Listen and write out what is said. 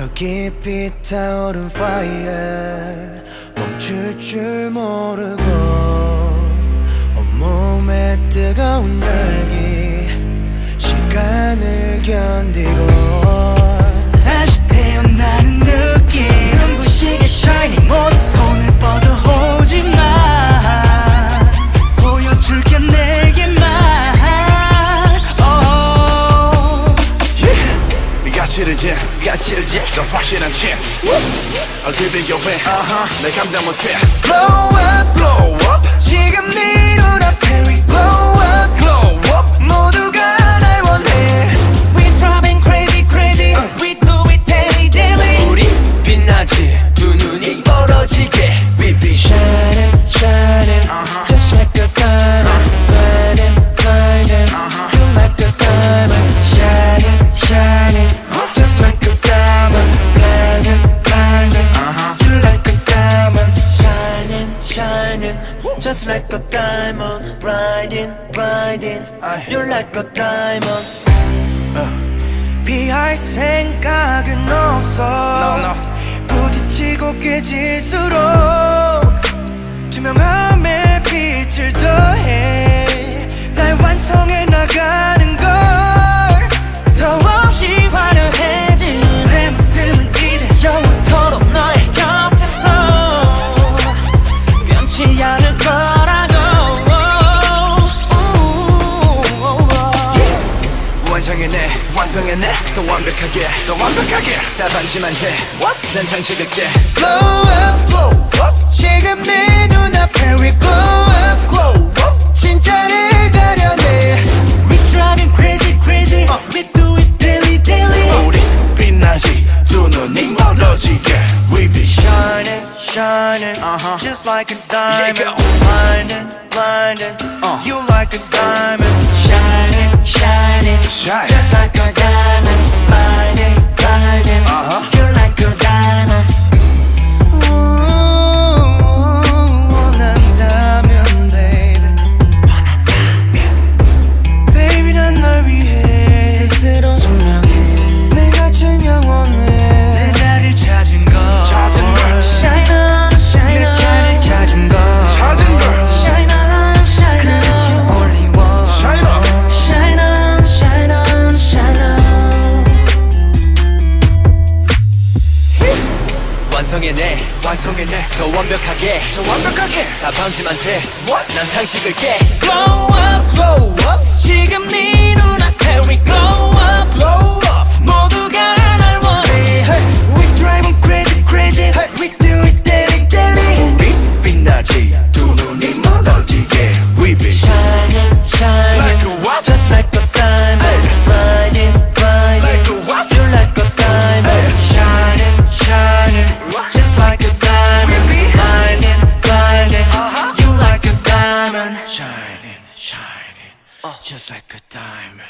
저 깊이 타오른 fire 멈출 줄 모르고 온몸에 뜨거운 열기 시간을 견디고 재 가치를 재더 확실한 chance way uh-huh. 내 감당 못해 Blow up Blow up 지금 네 눈앞에 we glow up like a diamond Blinding blinding You like a diamond 피할 생각은 없어 No, no. 부딪히고 깨질수록 투명함에 빛을 더해 날 완성해 완성해내 완성해내 더 완벽하게 더 완벽하게 다반지만 세 난 상식을게 Glow up, glow up 지금 네 눈앞에 we glow up, glow up 진짜를 가려내 We driving crazy, crazy We do it daily, daily 우리 빛나지 두 눈이 멀어지게 We be Shining, shining Uh-huh. Just like a diamond Yeah, go. Blinding, blinding Uh. You like a diamond Shining, shining Shine. Just like 완성해내 완성해내. 더 완벽하게. 더 완벽하게. 다반지만 세난 상식을 깨. Glow up, glow up. 지금 네 눈앞에 we glow oh. just like a diamond.